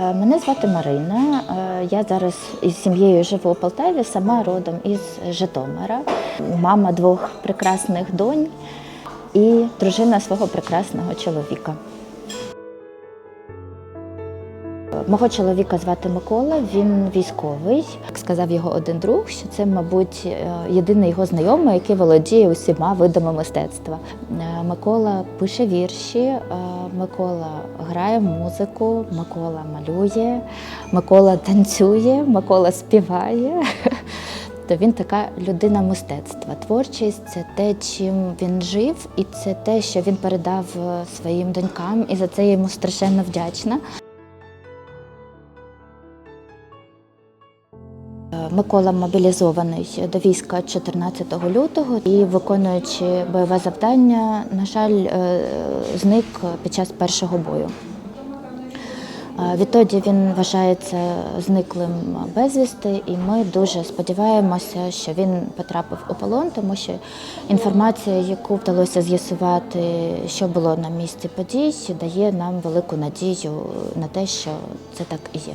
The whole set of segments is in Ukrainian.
Е, Мене звати Марина. Е, Я зараз із сім'єю живу у Полтаві, сама родом із Житомира. Мама двох прекрасних донь і дружина свого прекрасного чоловіка. Мого чоловіка звати Микола, він військовий. Сказав його один друг, що це, мабуть, е, єдиний його знайомий, який володіє усіма видами мистецтва. Е, Микола пише вірші, е, Микола грає музику, Микола малює, Микола танцює, Микола співає. То він така людина мистецтва. Творчість це те, чим він жив, і це те, що він передав своїм донькам, і за це я йому страшенно вдячна. Микола мобілізований до війська 14 лютого і, виконуючи бойове завдання, на жаль, е, зник під час першого бою. Е, Відтоді він вважається зниклим безвісти, і ми дуже сподіваємося, що він потрапив у полон, тому що інформація, яку вдалося з'ясувати, що було на місці подій, дає нам велику надію на те, що це так і є.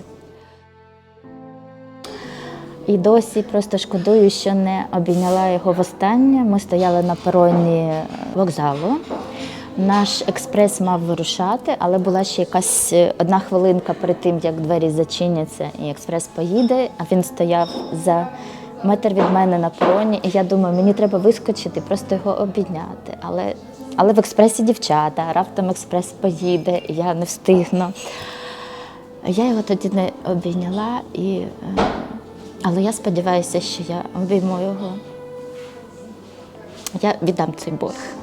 І досі просто шкодую, що не обійняла його востаннє. Ми стояли на пероні вокзалу. Наш експрес мав вирушати, але була ще якась одна хвилинка перед тим, як двері зачиняться і експрес поїде. А він стояв за метр від мене на пероні. І я думаю, мені треба вискочити, просто його обійняти. Але, але в експресі дівчата, раптом експрес поїде, і я не встигну. Я його тоді не обійняла, і, е, але я сподіваюся, що я обійму його. Я віддам цей борг.